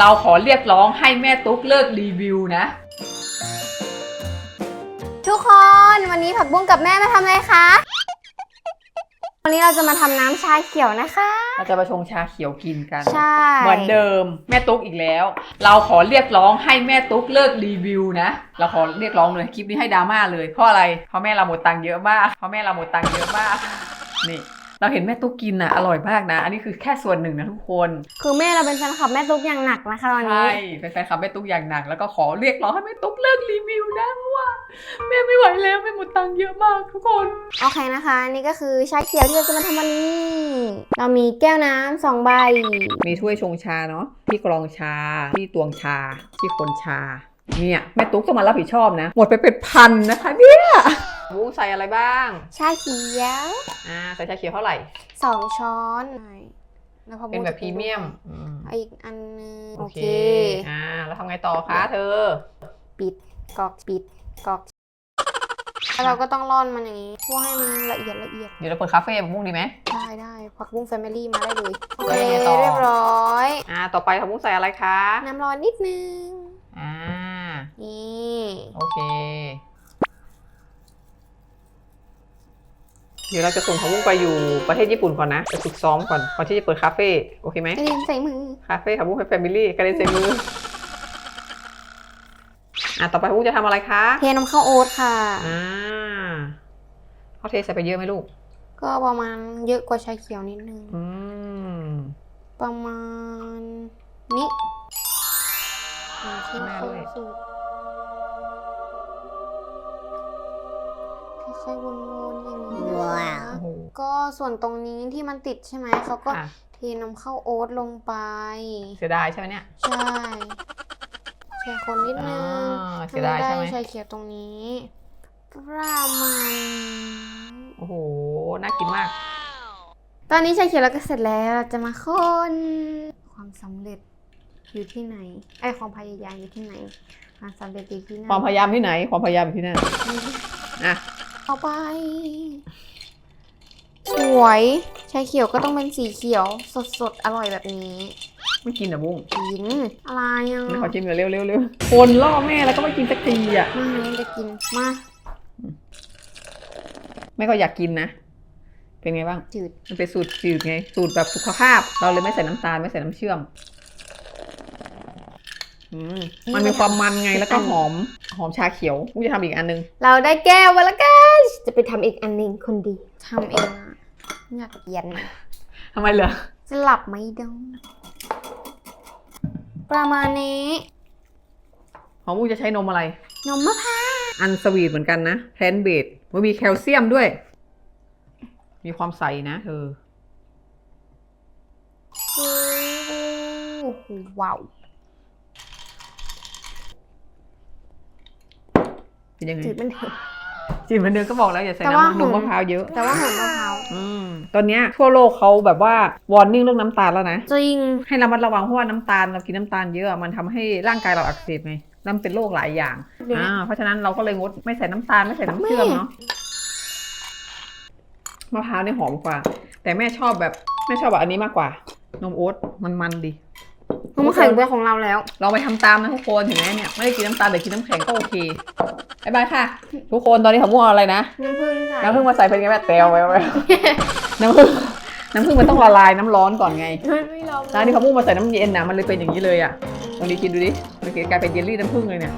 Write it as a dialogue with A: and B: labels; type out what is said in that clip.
A: เราขอเรียกร้องให้แม่ตุ๊กเลิกรีวิวนะ
B: ทุกคนวันนี้ผักบุ้งกับแม่มาทำอะไรคะ วันนี้เราจะมาทำน้ำชาเขียวนะคะ
A: เราจะมาชงชาเขียวกินกัน
B: ใช่
A: เหมือนเดิมแม่ตุ๊กอีกแล้ว เราขอเรียกร้องให้แม่ตุ๊กเลิกรีวิวนะ เราขอเรียกร้องเลยคลิปนี้ให้ดราม่าเลยเพราะอะไรเพราะแม่เราหมดตังค์เยอะมากเพราะแม่เราหมดตังค์เยอะมากนี่ เราเห็นแม่ตุ๊กกินอะอร่อยมากนะ อันนี้คือแค่ส่วนหนึ่งนะทุกคน
B: คือแม่เราเป็นแฟนคลับแม่ตุ๊กอย่างหนักนะคะตอน
A: ใช่
B: นี้
A: เป็นแฟนคลับแม่ตุ๊กอย่างหนัก แล้วก็ขอเรียกร้องให้แม่ตุ๊กเลิกรีวิวนะเพราะว่าแม่ไม่ไหวแล้วแม่หมดตังค์เยอะมากทุกคน
B: โอเคนะคะ นี่ก็คือชาเขียวที่เราจะมาทำวันนี้ เรามีแก้วน้ำสองใบ
A: มีถ้วยชงชาเนาะที่กรองชาที่ตวงชาที่คนชา เนี่ยแม่ตุ๊กต้องมารับผิดชอบนะ หมดไปเป็นพันนะคะเนี่ย วุ้งใส่อะไรบ้าง
B: ชาเขียว
A: อ่าใส่ชาเขียวเท่าไหร่
B: สองช้อนแล้วพอ
A: เป็นแบบพรีเมียมอืม
B: เอาอีกอันนึง
A: โอเคอ่าแล้วทำไงต่อคะเธอ
B: ปิดกรอกปิดกรอกแล้วเราก็ต้องร่อนมันอย่างนี้เพื่อให้มันละเอียดละเอียด
A: เดี๋ยวเราเปิดคาเฟ่บุ้งดีไหม
B: ได้ได้ผักบุ้งแฟมิลี่มาได้เลยโอ
A: แล้
B: เคว
A: ยังไงต่อ
B: เรียบร้อย
A: อ่า ต่อไปทำบุ้งใส่อะไรคะ
B: น้ำร้อนนิดนึง
A: อ่า
B: นี่
A: โอเค เดี๋ยวเราจะส่งของบุ้งไปอยู่ประเทศญี่ปุ่นก่อนนะไปฝึกซ้อมก่อนก่อนที่จะเปิดคาเฟ่โอเคไหม
B: กระเด็นใส่มือ
A: คาเฟ่ของบุ้งให้แฟมิลี่กระเด็นใส่มืออะต่อไปบุ้งจะทำอะไรคะ
B: เทน้ำข้าวโอ๊ตค่ะ
A: อ่าเขาเทใส่ไปเยอะไหมลูก
B: ก็ประมาณเยอะกว่าชาเขียวนิดนึง
A: อืม
B: ประมาณนี้อ่าเข้ม
A: แม่
B: ข้
A: ด้
B: น
A: วย
B: สุด ค่อยๆวนๆอย่างนี้นะคะ
A: โอ้โห
B: ก็ส่วนตรงนี้ที่มันติดใช่ไหมเขาก็
A: ค่ะ
B: เทน้ำข้าวโอ๊ตลงไป
A: เสียดายใช่ไหมเนี่ย
B: ใช่เชียร์คนนิดนึง
A: อ่าเสียดายใช่ไหม
B: ได้ชาเขียวตรงนี้ประมาณนี้
A: โอ้โหน่ากินมาก
B: ตอนนี้ชาเขียวเราก็เสร็จแล้วเราจะมาคนความสำเร็จอยู่ที่ไหนไอยความพยายามอยู่ที่ไหนความสำเร็จอยู่ที่นั่น
A: ความพยายามที่ไหน ความพยายามอยู่ที่นั่นอะ
B: ต่อไป สวยชาเขียวก็ต้องเป็นสีเขียว สดๆอร่อยแบบนี้
A: ไม่กินอะบุ้ง
B: กินอะไรอะ
A: ไม่ขอชิมเลยเร็วเร็วเร็วคนล่อแม่แล้วก็ไม่กินสักทีอะ
B: มาให้จะกินมา
A: แม่ก็อยากกินนะเป็นไงบ้าง
B: จืด
A: มันเป็นสูตรจืดไง สูตรแบบสุขภาพ เราเลยไม่ใส่น้ำตาลไม่ใส่น้ำเชื่อมอืมมันมีความมันไงแล้วก็หอมหอมชาเขียวกูจะทำอีกอันนึง
B: เราได้แก้วมาแล้วกันจะ ไปทำอีกอันหนึ่งคนดี ทำเองอะอยากเย็น
A: ทำไมเหรอ
B: จะหลับไม่ได้ประมาณนี้
A: ของมูจะใช้นมอะไร
B: นมมะพร้าว
A: อันสวีทเหมือนกันนะแพลนเบดมันมีแคลเซียมด้วย มีความใสนะเธอ
B: โอ้โหว้าว
A: เป็นยังไง
B: จืดมันเถอะ
A: จีนเหมือนเดิมก็บอกแล้วอย่าใส่
B: แต่ว่า
A: น้ำนมมะพร้าวเยอะ
B: แต่ว่าหอมมะพร้าว
A: อืมตอนเนี้ยทั่วโลกเขาแบบว่าวอร์นิ่งเรื่องน้ำตาลแล้วนะ
B: จริง
A: ให้ระมัดระวังเพราะว่าน้ำตาลเรากินน้ำตาลเยอะมันทำให้ร่างกายเราอักเสบไงแล้วมันเป็นโรคหลายอย่าง
B: เดี๋ยวนะ
A: อ่าเพราะฉะนั้นเราก็เลยงดไม่ใส่น้ำตาลไม่ใส่น้ำเชื่อม
B: แม่
A: เนาะมะพร้าวเนี่ยหอมกว่า แต่แม่ชอบแบบแม่ชอบแบบอันนี้มากกว่านมโอ๊ตมันมันๆดี
B: นมแข็งเป็นของเราแล้ว
A: เราไปทำตามนะทุกคนเห็นไหมเนี่ยไม่ได้กินน้ำตาลแต่กินน้ำแข็งก็โอเคบายบายค่ะ ทุกคนตอนนี้ผมง่วงอะไรนะ
B: น้ำผึ้งใส่
A: น้ำผึ้งมาใส่เป็นไงแม่เตลไปไปน้ำผึ้งน้ำผึ้งมันต้องละลายน้ำร้อนก่อนไง
B: ไม่ร้อง
A: แล้วนี่เขาพุ่งมาใส่น้ำเย็นนะมันเลยเป็นอย่างนี้เลยอะลองดีกินดูดิมันกลายเป็นเยลลี่น้ำผึ้งเลยเนี่ย